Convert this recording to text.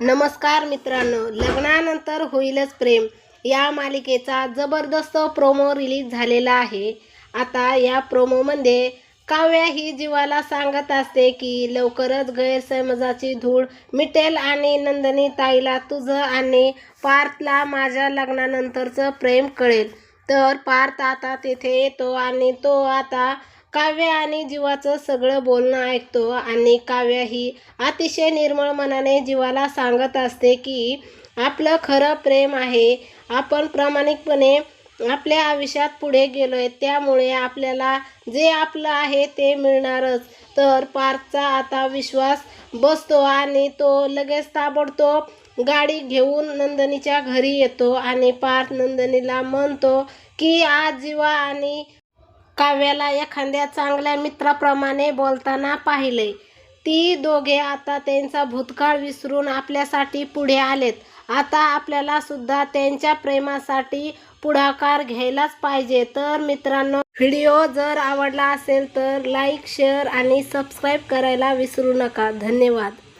नमस्कार मित्रांनो लग्नानंतर होईलच प्रेम. या मालिकेचा जबरदस्त प्रोमो रिलीज झालेला आहे. आता या प्रोमोमध्ये काव्या ही जीवाला सांगत असते की लवकरच गैरसमजाची धूळ मिटेल आणि नंदनी ताईला तुझं आणि पार्थला माझ्या लग्नानंतरचं प्रेम कळेल. तर पार्थ आता तिथे येतो आणि तो आता काव्य आणि जीवाचं सगळं बोलणं ऐकतो आणि काव्य ही अतिशय निर्मळ मनाने जीवाला सांगत असते की आपलं खरं प्रेम आहे. आपण प्रामाणिकपणे आपल्या आयुष्यात पुढे गेलो आहे त्यामुळे आपल्याला जे आपलं आहे ते मिळणारच. तर पार्थचा आता विश्वास बसतो आणि तो लगेच ताबडतोब गाडी घेऊन नंदनीच्या घरी येतो आणि पार्थ नंदनीला म्हणतो की आज जीवा आणि काव्याला एखाद्या चांगल्या मित्राप्रमाणे बोलताना पाहिले. ती दोघे आता त्यांचा भूतकाळ विसरून आपल्यासाठी पुढे आलेत. आता आपल्याला सुद्धा त्यांच्या प्रेमासाठी पुढाकार घ्यायलाच पाहिजे. तर मित्रांनो व्हिडिओ जर आवडला असेल तर लाईक शेअर आणि सबस्क्राईब करायला विसरू नका. धन्यवाद.